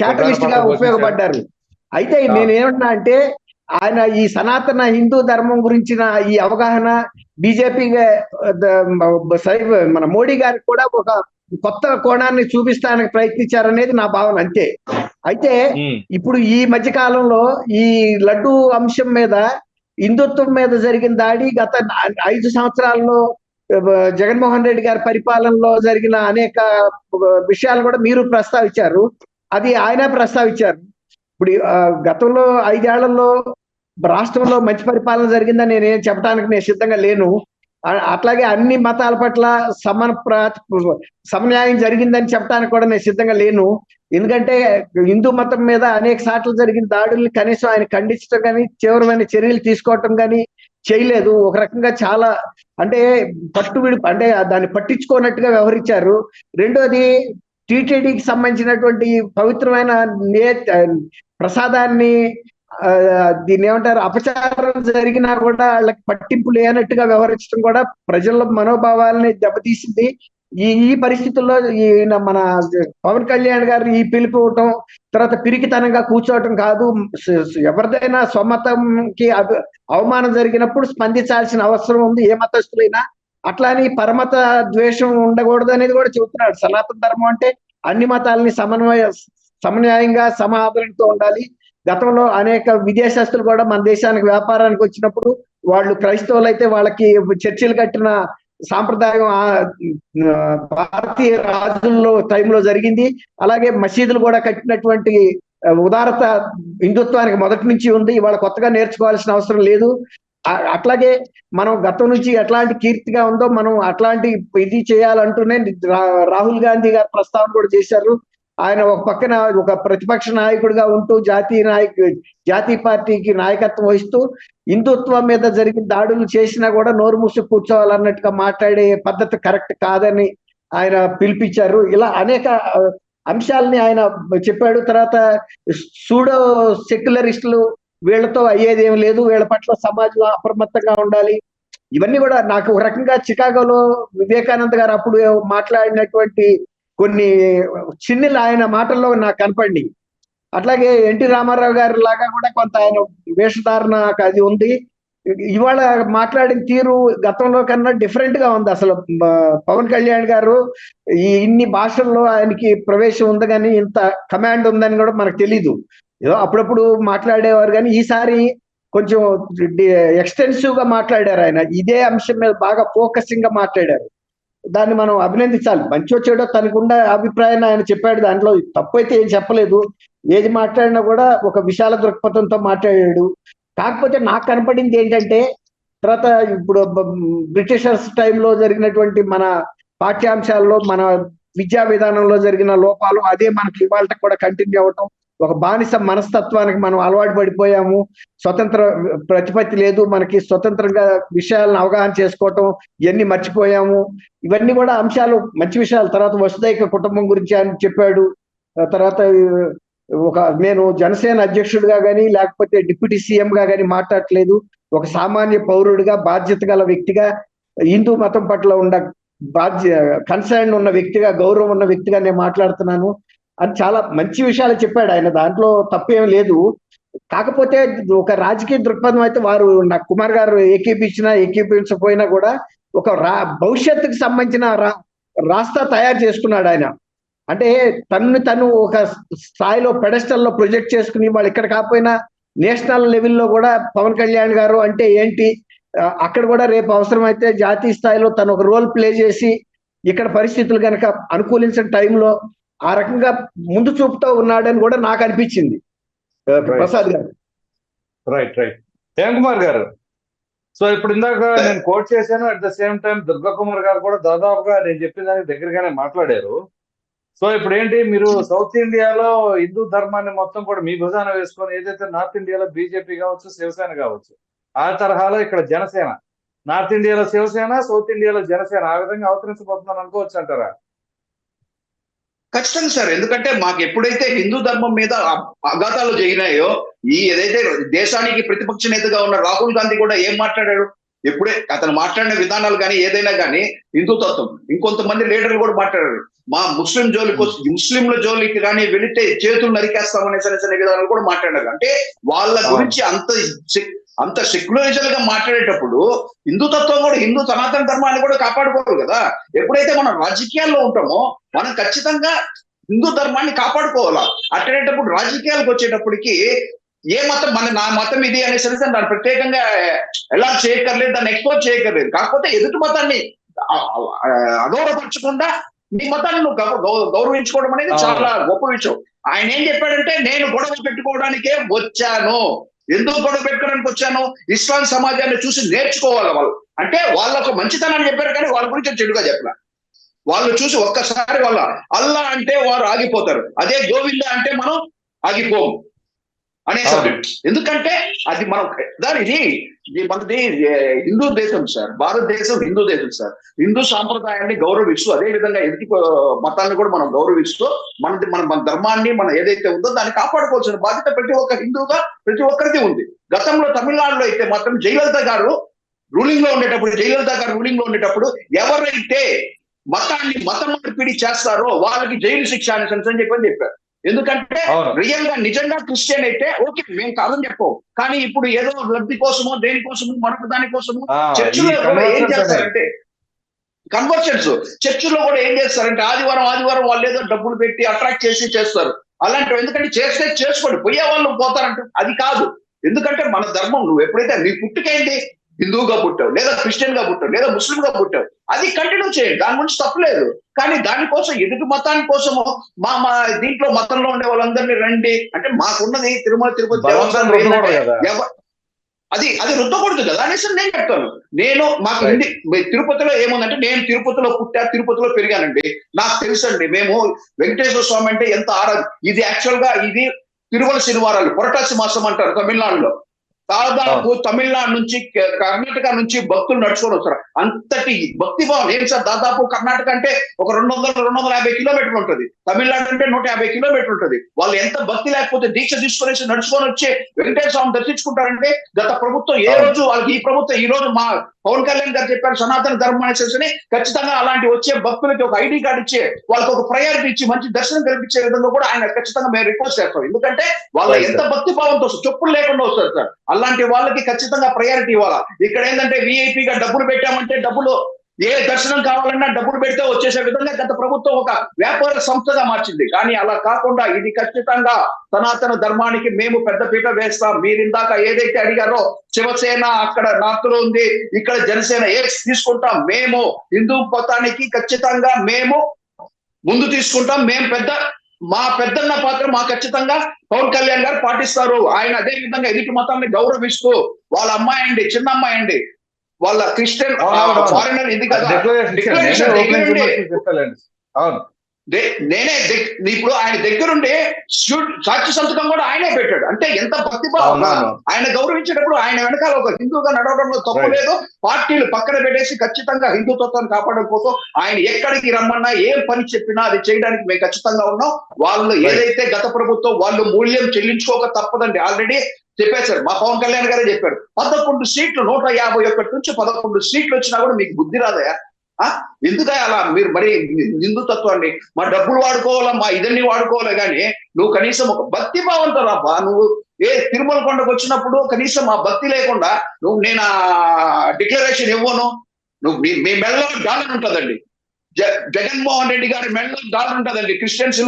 క్యాటలిస్ట్గా ఉపయోగపడ్డారు. అయితే నేను ఏమన్నా అంటే ఆయన ఈ సనాతన హిందూ ధర్మం గురించిన ఈ అవగాహన బీజేపీ మన మోడీ గారికి కూడా ఒక కొత్త కోణాన్ని చూపిస్తానికి ప్రయత్నించారనేది నా భావన అంతే. అయితే ఇప్పుడు ఈ మధ్య కాలంలో ఈ లడ్డు అంశం మీద హిందుత్వం మీద జరిగిన దాడి గత ఐదు సంవత్సరాల్లో జగన్మోహన్ రెడ్డి గారి పరిపాలనలో జరిగిన అనేక విషయాలు కూడా మీరు ప్రస్తావించారు. అది ఆయన ప్రస్తావించారు. ఇప్పుడు గతంలో ఐదేళ్ళలో రాష్ట్రంలో మంచి పరిపాలన జరిగిందని నేనేం చెప్పడానికి నేను సిద్ధంగా లేను. అట్లాగే అన్ని మతాల పట్ల సమన సమన్యాయం జరిగిందని చెప్పడానికి కూడా నేను సిద్ధంగా లేను. ఎందుకంటే హిందూ మతం మీద అనేక సార్లు జరిగిన దాడుల్ని కనీసం ఆయన ఖండించడం కానీ తీవ్రమైన చర్యలు తీసుకోవటం కానీ చేయలేదు. ఒక రకంగా చాలా అంటే పట్టు విడి అంటే దాన్ని పట్టించుకోనట్టుగా వ్యవహరించారు. రెండోది టీటీడీకి సంబంధించినటువంటి పవిత్రమైన నే ప్రసాదాన్ని దీన్ని ఏమంటారు? అపచారం జరిగినా కూడా వాళ్ళకి పట్టింపు లేనట్టుగా వ్యవహరించడం కూడా ప్రజల మనోభావాలని దెబ్బతీసింది. ఈ ఈ పరిస్థితుల్లో ఈయన మన పవన్ కళ్యాణ్ గారు ఈ పిలుపు తర్వాత పిరికితనంగా కూర్చోవటం కాదు. ఎవరిదైనా స్వమతంకి అవమానం జరిగినప్పుడు స్పందించాల్సిన అవసరం ఉంది ఏ మతస్థులైనా. అట్లాని పరమత ద్వేషం ఉండకూడదు అనేది కూడా చెబుతున్నాడు. సనాతన ధర్మం అంటే అన్ని మతాలని సమన్వయ సమన్యాయంగా సమాధానంతో ఉండాలి. గతంలో అనేక విదేశస్తులు కూడా మన దేశానికి వ్యాపారానికి వచ్చినప్పుడు వాళ్ళు క్రైస్తవులు అయితే వాళ్ళకి చర్చిలు కట్టిన సాంప్రదాయం భారతీయ రాజుల్లో టైంలో జరిగింది. అలాగే మసీదులు కూడా కట్టినటువంటి ఉదారత హిందుత్వానికి మొదటి నుంచి ఉంది. ఇవాళ కొత్తగా నేర్చుకోవాల్సిన అవసరం లేదు. అట్లాగే మనం గతం నుంచి ఎట్లాంటి కీర్తిగా ఉందో మనం అట్లాంటి ఇది చేయాలంటూనే రాహుల్ గాంధీ గారు ప్రస్తావన కూడా చేశారు. ఆయన ఒక పక్కన ఒక ప్రతిపక్ష నాయకుడిగా ఉంటూ జాతీయ నాయక జాతీయ పార్టీకి నాయకత్వం వహిస్తూ హిందుత్వం మీద జరిగిన దాడులు చేసినా కూడా నోరు మూసి కూర్చోవాలన్నట్టుగా మాట్లాడే పద్ధతి కరెక్ట్ కాదని ఆయన పిలిపించారు. ఇలా అనేక అంశాలని ఆయన చెప్పాడు. తర్వాత సూడో సెక్యులరిస్టులు వీళ్ళతో అయ్యేది ఏం లేదు. వీళ్ళ పట్ల సమాజం అప్రమత్తంగా ఉండాలి. ఇవన్నీ కూడా నాకు ఒక రకంగా చికాగోలో వివేకానంద గారు అప్పుడు మాట్లాడినటువంటి కొన్ని చిన్నలు ఆయన మాటల్లో నాకు కనపడి అట్లాగే ఎన్టీ రామారావు గారి లాగా కూడా కొంత ఆయన వేషధారణ అది ఉంది. ఇవాళ మాట్లాడిన తీరు గతంలో కన్నా డిఫరెంట్గా ఉంది అసలు. పవన్ కళ్యాణ్ గారు ఈ ఇన్ని భాషల్లో ఆయనకి ప్రవేశం ఉంది కానీ ఇంత కమాండ్ ఉందని కూడా మనకు తెలీదు. ఏదో అప్పుడప్పుడు మాట్లాడేవారు కానీ ఈసారి కొంచెం ఎక్స్టెన్సివ్గా మాట్లాడారు ఆయన. ఇదే అంశం మీద బాగా ఫోకసింగ్గా మాట్లాడారు. దాన్ని మనం అభినందించాలి. మంచి వచ్చాడో తనకుండా అభిప్రాయాన్ని ఆయన చెప్పాడు. దాంట్లో తప్పు అయితే ఏం చెప్పలేదు. ఏది మాట్లాడినా కూడా ఒక విశాల దృక్పథంతో మాట్లాడాడు. కాకపోతే నాకు కనపడింది ఏంటంటే తర్వాత ఇప్పుడు బ్రిటిషర్స్ టైంలో జరిగినటువంటి మన పాఠ్యాంశాల్లో మన విద్యా విధానంలో జరిగిన లోపాలు అదే మనకి ఇవాళ కూడా కంటిన్యూ అవటం ఒక బానిస మనస్తత్వానికి మనం అలవాటు పడిపోయాము. స్వతంత్ర ప్రతిపత్తి లేదు. మనకి స్వతంత్రంగా విషయాలను అవగాహన చేసుకోవటం ఇవన్నీ మర్చిపోయాము. ఇవన్నీ కూడా అంశాలు మంచి విషయాలు. తర్వాత వసుదైక కుటుంబం గురించి ఆయన చెప్పాడు. తర్వాత ఒక నేను జనసేన అధ్యక్షుడిగా కానీ లేకపోతే డిప్యూటీ సీఎంగా కానీ మాట్లాడట్లేదు. ఒక సామాన్య పౌరుడిగా బాధ్యత గల వ్యక్తిగా హిందూ మతం పట్ల ఉన్న బాధ్య కన్సర్న్ ఉన్న వ్యక్తిగా గౌరవం ఉన్న వ్యక్తిగా నేను మాట్లాడుతున్నాను. అని చాలా మంచి విషయాలు చెప్పాడు ఆయన. దాంట్లో తప్పేం లేదు. కాకపోతే ఒక రాజకీయ దృక్పథం అయితే వారు నా కుమార్ గారు ఏకీపించినా ఏకీపించకపోయినా కూడా ఒక రా భవిష్యత్తుకు సంబంధించిన రా రాస్తా తయారు చేసుకున్నాడు ఆయన. అంటే తనని తను ఒక స్థాయిలో పెడస్టల్లో ప్రొజెక్ట్ చేసుకుని వాళ్ళు ఇక్కడ కాకపోయినా నేషనల్ లెవెల్లో కూడా పవన్ కళ్యాణ్ గారు అంటే ఏంటి అక్కడ కూడా రేపు అవసరమైతే జాతీయ స్థాయిలో తను ఒక రోల్ ప్లే చేసి ఇక్కడ పరిస్థితులు కనుక అనుకూలించిన టైంలో ఆ రకంగా ముందు చూపుతూ ఉన్నాడని కూడా నాకు అనిపించింది. ప్రసాద్ గారు. రైట్ రైట్ హేమ్ కుమార్ గారు. సో ఇప్పుడు ఇందాక నేను కోట్ చేశాను at the same time Durga Kumar garu కూడా దాదాపుగా నేను చెప్పిన దానికి దగ్గరగానే మాట్లాడారు. సో ఇప్పుడు ఏంటి మీరు సౌత్ ఇండియాలో హిందూ ధర్మాన్ని మొత్తం కూడా మీ భుజాన వేసుకొని ఏదైతే నార్త్ ఇండియాలో బీజేపీ కావచ్చు శివసేన కావచ్చు ఆ తరహాలో ఇక్కడ జనసేన. నార్త్ ఇండియాలో శివసేన సౌత్ ఇండియాలో జనసేన ఆ విధంగా అవతరించబోతున్నారు అనుకోవచ్చు అంటారా? ఖచ్చితంగా సార్. ఎందుకంటే మాకు ఎప్పుడైతే హిందూ ధర్మం మీద అఘాతాలు జరిగినాయో ఈ ఏదైతే దేశానికి ప్రతిపక్ష నేతగా ఉన్న రాహుల్ గాంధీ కూడా ఏం మాట్లాడాడు? ఎప్పుడే అతను మాట్లాడిన విధానాలు కానీ ఏదైనా కానీ హిందూ తత్వం ఇంకొంతమంది లీడర్లు కూడా మాట్లాడారు. మా ముస్లిం జోలికి వచ్చి- ముస్లింల జోలికి కానీ వెళితే చేతులు నరికేస్తామనే సరే సరే విధానాలు కూడా మాట్లాడారు. అంటే వాళ్ళ గురించి అంత అంత సెక్యులరిజల్గా మాట్లాడేటప్పుడు హిందూ తత్వం కూడా హిందూ సనాతన ధర్మాన్ని కూడా కాపాడుకోవాలి కదా. ఎప్పుడైతే మనం రాజకీయాల్లో ఉంటామో మనం ఖచ్చితంగా హిందూ ధర్మాన్ని కాపాడుకోవాలా? అట్టేటప్పుడు రాజకీయాలకు వచ్చేటప్పటికి ఏ మతం మన నా మతం ఇది అనేసి దాన్ని ప్రత్యేకంగా ఎలా చేయక్కర్లేదు దాన్ని ఎక్స్పోజ్ చేయక్కర్లేదు. కాకపోతే ఎదుటి మతాన్ని అగౌరవపరచకుండా నీ మతాన్ని నువ్వు గౌరవించుకోవడం అనేది. చాలా గొప్ప విషయం. ఆయన ఏం చెప్పాడంటే నేను గొడవ పెట్టుకోవడానికే వచ్చాను. ఎందుకు గొడవ పెట్టుకోవడానికి వచ్చాను? ఇస్లాం సమాజాన్ని చూసి నేర్చుకోవాలి వాళ్ళు. అంటే వాళ్ళకు మంచితనాన్ని చెప్పారు కానీ వాళ్ళ గురించి చెడుగా చెప్పారు వాళ్ళు చూసి ఒక్కసారి వాళ్ళ అల్లా అంటే వారు ఆగిపోతారు. అదే గోవింద అంటే మనం ఆగిపోము. అనే. సబ్జెక్ట్ ఎందుకంటే అది మనం దాని ఇది ఇది మనది హిందూ దేశం సార్ భారతదేశం హిందూ దేశం సార్. హిందూ సాంప్రదాయాన్ని గౌరవిస్తూ అదే విధంగా ఎదుటి ఆ, మతాన్ని కూడా మనం గౌరవిస్తూ మనది మన మన ధర్మాన్ని మనం ఏదైతే ఉందో దాన్ని కాపాడుకోవాల్సిన బాధ్యత ప్రతి ఒక్క హిందువుగా ప్రతి ఒక్కరికి ఉంది. గతంలో తమిళనాడులో అయితే మాత్రం జయలలిత గారు రూలింగ్లో ఉండేటప్పుడు జయలలిత గారు రూలింగ్లో ఉండేటప్పుడు ఎవరైతే మతాన్ని మత మార్పిడి చేస్తారో వాళ్ళకి జైలు శిక్ష అని అని చెప్పని చెప్పారు. ఎందుకంటే రియల్గా నిజంగా క్రిస్టియన్ అయితే ఓకే మేము కాదని చెప్పం కానీ ఇప్పుడు ఏదో లబ్ధి కోసమో దేనికోసమో మరొక దానికోసమో చర్చిలో ఏం. చేస్తారంటే కన్వర్షన్స్ చర్చిలో కూడా ఏం చేస్తారంటే ఆదివారం ఆదివారం వాళ్ళు ఏదో డబ్బులు పెట్టి అట్రాక్ట్ చేసి చేస్తారు. అలాంటివి ఎందుకంటే చేస్తే చేసుకోండి. పోయే వాళ్ళు పోతారంటే అది కాదు. ఎందుకంటే మన ధర్మం నువ్వు ఎప్పుడైతే నీ పుట్టుకేంటి హిందువుగా పుట్టావు లేదా క్రిస్టియన్గా పుట్టావు లేదా ముస్లిం గా పుట్టావు. అది కంటిన్యూ చేయండి దాని గురించి తప్పలేదు కానీ దానికోసం ఎదుటి మతాని కోసము? మా మా దీంట్లో మతంలో ఉండే వాళ్ళందరినీ రండి. అంటే మాకున్నది తిరుమల తిరుపతి దేవస్థానం అది అది రుద్దకూడదు కదా? అనేసి నేను చెప్తాను. నేను మాకు తిరుపతిలో ఏముందంటే నేను తిరుపతిలో పుట్టా తిరుపతిలో పెరిగానండి. నాకు తెలుసండి మేము వెంకటేశ్వర స్వామి అంటే ఎంత ఆరాధన ఇది యాక్చువల్గా ఇది తిరుమల శనివారాలు పురటాసి మాసం అంటారు తమిళనాడులో. దాదాపు తమిళనాడు నుంచి కర్ణాటక నుంచి భక్తులు నడుచుకొని వస్తారు. అంతటి భక్తి భావం. ఏం సార్ దాదాపు కర్ణాటక అంటే ఒక రెండు వందల రెండు వందల యాభై కిలోమీటర్లు ఉంటుంది. తమిళనాడు అంటే నూట యాభై కిలోమీటర్లు ఉంటుంది. వాళ్ళు ఎంత భక్తి లేకపోతే దీక్ష తీసుకునేసి నడుచుకొని వచ్చి వెంకటేశ్వర స్వామి దర్శించుకుంటారంటే గత ప్రభుత్వం ఏ. రోజు వాళ్ళకి ఈ ప్రభుత్వం ఈ రోజు మా పవన్ కళ్యాణ్ గారు చెప్పారు సనాతన ధర్మం అనేసి ఖచ్చితంగా అలాంటి వచ్చే భక్తులకి ఒక ఐడి కార్డు ఇచ్చి వాళ్ళకి ఒక ప్రయారిటీ ఇచ్చి మంచి దర్శనం కల్పించే విధంగా కూడా ఆయన ఖచ్చితంగా మేము రిక్వెస్ట్ చేస్తాం. ఎందుకంటే వాళ్ళ ఎంత భక్తి భావంతో చెప్పులు లేకుండా వస్తారు సార్ అలాంటి వాళ్ళకి ఖచ్చితంగా ప్రయారిటీ ఇవ్వాలా? ఇక్కడ ఏంటంటే VIP గా డబ్బులు పెట్టామంటే డబ్బులు ఏ దర్శనం కావాలన్నా డబ్బులు పెడితే వచ్చేసే విధంగా గత ప్రభుత్వం ఒక వ్యాపార సంస్థగా మార్చింది. కానీ అలా కాకుండా ఇది ఖచ్చితంగా సనాతన ధర్మానికి మేము పెద్దపీట వేస్తాం. మీరు ఇందాక ఏదైతే అడిగారో శివసేన అక్కడ నార్త్లో ఉంది ఇక్కడ జనసేన ఏ తీసుకుంటాం మేము హిందూ మతానికి ఖచ్చితంగా మేము ముందు తీసుకుంటాం. మేము పెద్ద మా పెద్దన్న పాత్ర మా ఖచ్చితంగా పవన్ కళ్యాణ్ గారు పాటిస్తారు. ఆయన అదే విధంగా ఎదుటి మతాన్ని గౌరవిస్తూ వాళ్ళ అమ్మాయి అండి చిన్న అమ్మాయి అండి వాళ్ళ క్రిస్టియన్. ఫారినర్ అవును దే- నేనే ఇప్పుడు ఆయన దగ్గరుండి సాక్షి సంతకం కూడా ఆయనే పెట్టాడు అంటే ఎంత అవునవును. ఆయన గౌరవించేటప్పుడు ఆయన వెనకాల ఒక హిందూగా నడవడంలో తప్పు. లేదు పార్టీలు పక్కన పెట్టేసి ఖచ్చితంగా హిందుత్వాన్ని కాపాడడం కోసం ఆయన ఎక్కడికి రమ్మన్నా ఏం పని చెప్పినా అది చేయడానికి మేము ఖచ్చితంగా ఉన్నాం వాళ్ళు. ఏదైతే గత ప్రభుత్వం వాళ్ళు మూల్యం చెల్లించుకోక తప్పదండి ఆల్రెడీ చెప్పేశారు మా పవన్ కళ్యాణ్ గారే చెప్పారు పదకొండు సీట్లు నూట యాభై ఒకటి నుంచి పదకొండు సీట్లు వచ్చినా కూడా మీకు బుద్ధి రాదయా ఆ? ఎందుకే అలా? మీరు మరి హిందుతత్వాన్ని మా డబ్బులు వాడుకోవాలా? మా ఇదన్ని వాడుకోవాలి కానీ నువ్వు కనీసం ఒక భక్తి భావంతో నువ్వు ఏ తిరుమల కొండకు వచ్చినప్పుడు కనీసం ఆ భక్తి లేకుండా నువ్వు నేను డిక్లరేషన్ ఇవ్వను. నువ్వు మీ మెడలో డాలర్ ఉంటుందండి. జగన్మోహన్ రెడ్డి గారి మెడలో డాలర్ ఉంటుందండి. క్రిస్టియన్స్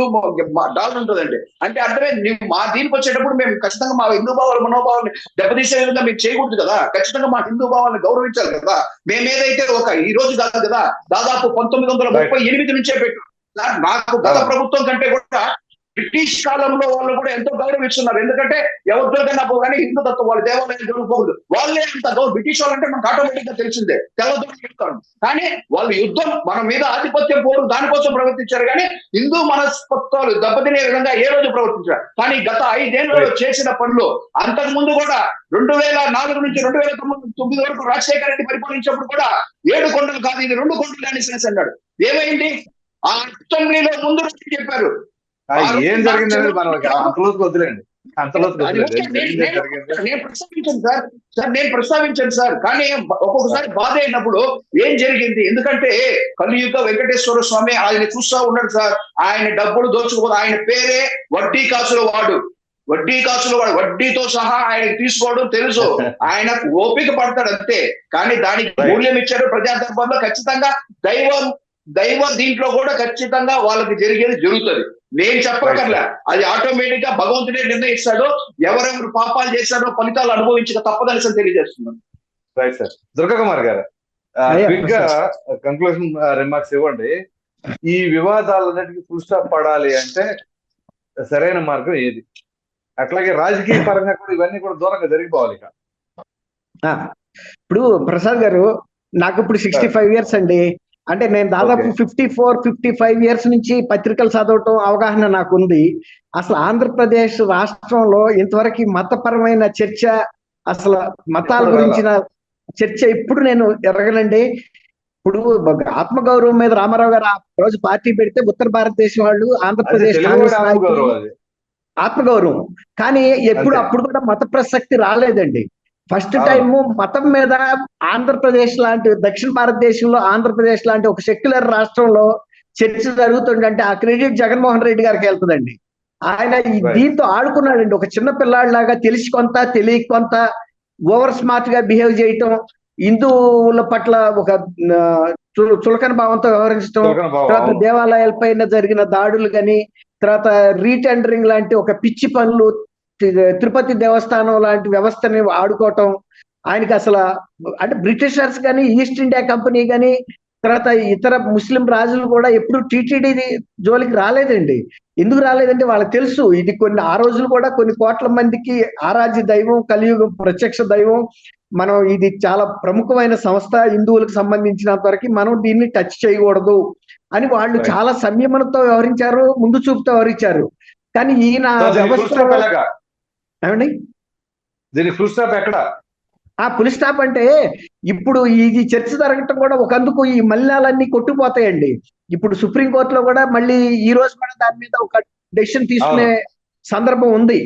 డాలర్ ఉంటుందండి. అంటే అర్థమే నువ్వు మా దీనికి వచ్చేటప్పుడు మేము ఖచ్చితంగా మా హిందూ భావాల మనోభావాన్ని దెబ్బతీసే విధంగా మీకు చేయకూడదు కదా. ఖచ్చితంగా మా హిందూ భావాన్ని గౌరవించాలి కదా. మేము ఏదైతే ఒక ఈ రోజు కాదు కదా దాదాపు పంతొమ్మిది వందల ముప్పై ఎనిమిది నుంచే పెట్టు. నాకు గత. ప్రభుత్వం కంటే కూడా బ్రిటిష్ కాలంలో వాళ్ళు కూడా ఎంతో గౌరవిస్తున్నారు ఎందుకంటే ఎవరికైనా పోగానే హిందూ తత్వం వాళ్ళ దేవాలయం జరుగుకోకూడదు వాళ్ళే అంత గౌరవ బ్రిటిష్ వాళ్ళంటే మనకు ఆటోమేటిక్గా తెలిసిందే. తెల్లదొర చెప్తారు. కానీ వాళ్ళు యుద్ధం మన మీద ఆధిపత్యం పోరు దానికోసం ప్రవర్తించారు కానీ హిందూ మనస్తత్వాలు దెబ్బతినే విధంగా ఏ రోజు ప్రవర్తించారు కానీ గత ఐదేళ్ళలో చేసిన పనులు అంతకు ముందు కూడా రెండు వేల నాలుగు నుంచి రెండు వేల తొమ్మిది తొమ్మిది వరకు రాజశేఖర రెడ్డి పరిపాలించినప్పుడు కూడా ఏడు కొండలు కాదు ఇది రెండు కొండలు అని సెన్స్ అన్నాడు. ఏమైంది? ఆ అసెంబ్లీలో ముందు రోజు చెప్పారు. ఏం జరిగింది అనేది మనం అంతలోకి వదిలేండి అంతలోకి నేను- ప్రస్తావించాను సార్. సార్ నేను ప్రస్తావించాను సార్. కానీ ఒక్కొక్కసారి బాధ అయినప్పుడు ఏం జరిగింది? ఎందుకంటే కలియుగ వెంకటేశ్వర స్వామి ఆయన చూస్తా ఉన్నాడు సార్. ఆయన డబ్బులు దోచుకోదు ఆయన పేరే వడ్డీ కాసుల వాడు. వడ్డీ కాసుల వాడు. వడ్డీతో సహా ఆయన తీసుకోవడం తెలుసు. ఆయన ఓపిక పడతాడు అంతే. కానీ దానికి. మూల్యం ఇచ్చాడు ప్రజా దర్బార్లో ఖచ్చితంగా దైవం దైవ దీంట్లో కూడా ఖచ్చితంగా వాళ్ళకి జరిగేది జరుగుతుంది. నేను చెప్పక్కర్లే. అది ఆటోమేటిక్గా భగవంతుడే నిర్ణయిస్తాడు ఎవరెవరు పాపాలు చేశారో ఫలితాలు అనుభవించక తప్పదని తెలియజేస్తున్నాను. రైట్ సార్ దుర్గకుమార్ గారు క్విక్గా కంక్లూజన్ రిమార్క్స్ ఇవ్వండి. ఈ వివాదాలన్నిటికీ ఫుల్ స్టాప్ పడాలి అంటే సరైన మార్గం ఏది? అట్లాగే రాజకీయ పరంగా కూడా ఇవన్నీ కూడా దూరంగా జరిగిపోవాలి ఇక. ఆ, ఇప్పుడు ప్రసాద్ గారు నాకు ఇప్పుడు సిక్స్టీ ఫైవ్ ఇయర్స్ అండి. అంటే నేను దాదాపు. Fifty four fifty five years నుంచి పత్రికలు చదవటం అవగాహన నాకు ఉంది అసలు ఆంధ్రప్రదేశ్ రాష్ట్రంలో ఇంతవరకు మతపరమైన చర్చ అసలు మతాల గురించిన చర్చ ఇప్పుడు నేను ఎరగనండి. ఇప్పుడు ఆత్మగౌరవం మీద రామారావు గారు ఆ రోజు పార్టీ పెడితే ఉత్తర భారతదేశం వాళ్ళు ఆంధ్రప్రదేశ్ కాంగ్రెస్ ఆత్మగౌరవం. కానీ ఎప్పుడు. అప్పుడు కూడా మత ప్రసక్తి రాలేదండి. ఫస్ట్. టైం మతం మీద ఆంధ్రప్రదేశ్ లాంటి దక్షిణ భారతదేశంలో ఆంధ్రప్రదేశ్ లాంటి ఒక సెక్యులర్ రాష్ట్రంలో చర్చ జరుగుతుందంటే ఆ క్రెడిట్ జగన్మోహన్ రెడ్డి గారికి వెళ్తుందండి ఆయన. దీంతో ఆడుకున్నాడండి ఒక చిన్న పిల్లాడిలాగా తెలిసి కొంత తెలియక కొంత ఓవర్ స్మార్ట్గా బిహేవ్ చేయటం హిందువుల పట్ల ఒక చులకన భావంతో వ్యవహరించడం తర్వాత దేవాలయాలపైన జరిగిన దాడులు కానీ తర్వాత రీటెండరింగ్ లాంటి ఒక పిచ్చి పనులు తిరుపతి దేవస్థానం లాంటి వ్యవస్థని ఆడుకోవటం ఆయనకి అసలు అంటే బ్రిటిషర్స్ కానీ ఈస్ట్ ఇండియా కంపెనీ కానీ తర్వాత ఇతర ముస్లిం రాజులు కూడా ఎప్పుడు టీటీడీ జోలికి రాలేదండి ఎందుకు రాలేదంటే వాళ్ళకి తెలుసు ఇది కొన్ని ఆ రోజులు కూడా కొన్ని కోట్ల మందికి ఆరాధ్య దైవం కలియుగం ప్రత్యక్ష దైవం మనం ఇది చాలా ప్రముఖమైన సంస్థ హిందువులకు సంబంధించినంత వరకు మనం దీన్ని టచ్ చేయకూడదు అని వాళ్ళు. చాలా సంయమనంతో వ్యవహరించారు ముందు చూపుతో వ్యవహరించారు కానీ ఈయన వ్యవస్థ? ఏమండి? దీనికి ఫుల్ స్టాప్ ఎక్కడ? ఆ పులి స్టాప్ అంటే ఇప్పుడు ఈ చర్చ జరగటం కూడా ఒకందుకు ఈ మలినాలన్నీ కొట్టుకుపోతాయండి. ఇప్పుడు సుప్రీంకోర్టులో కూడా మళ్ళీ ఈ రోజు కూడా దాని మీద ఒక డెసిషన్ తీసుకునే సందర్భం ఉంది.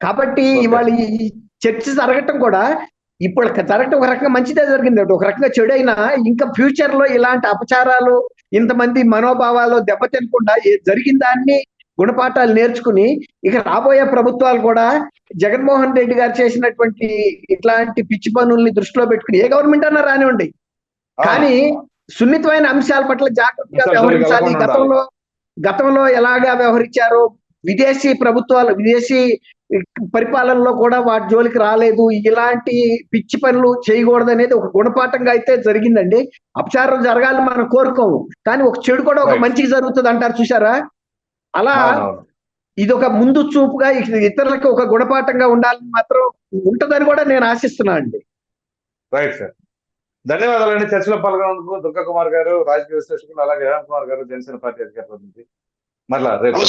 కాబట్టి. ఇవాళ ఈ చర్చ జరగటం కూడా ఇప్పుడు జరగటం ఒక రకంగా మంచిదే జరిగింది. ఒక రకంగా చెడైనా ఇంకా ఫ్యూచర్లో ఇలాంటి అపచారాలు ఇంతమంది మనోభావాలు దెబ్బతినకుండా జరిగిన దాన్ని గుణపాఠాలు నేర్చుకుని ఇక రాబోయే ప్రభుత్వాలు కూడా జగన్మోహన్ రెడ్డి గారు చేసినటువంటి ఇట్లాంటి పిచ్చి పనుల్ని దృష్టిలో పెట్టుకుని ఏ గవర్నమెంట్ అన్నా రానివ్వండి. కానీ సున్నితమైన అంశాల పట్ల జాగ్రత్తగా వ్యవహరించాలి. గతంలో గతంలో ఎలాగా వ్యవహరించారో విదేశీ ప్రభుత్వాలు విదేశీ పరిపాలనలో కూడా వాటి జోలికి రాలేదు. ఇలాంటి పిచ్చి పనులు చేయకూడదు అనేది ఒక గుణపాఠంగా అయితే జరిగిందండి. అపచారం జరగాలని మనం కోరుకోము. కానీ ఒక చెడు కూడా ఒక. మంచికి జరుగుతుంది అంటారు చూసారా అలా. ఇది ఒక ముందు చూపుగా ఇతరులకు ఒక గుణపాఠంగా ఉండాలని మాత్రం ఉంటదని కూడా నేను ఆశిస్తున్నా అండి రైట్ సార్ ధన్యవాదాలండి చర్చలో పాల్గొన్నందుకు దుర్గా కుమార్ గారు రాజకీయ విశ్లేషకులు అలాగే రామ్ కుమార్ గారు జనసేన పార్టీ అధికార ప్రతినిధి మరలా రేపు.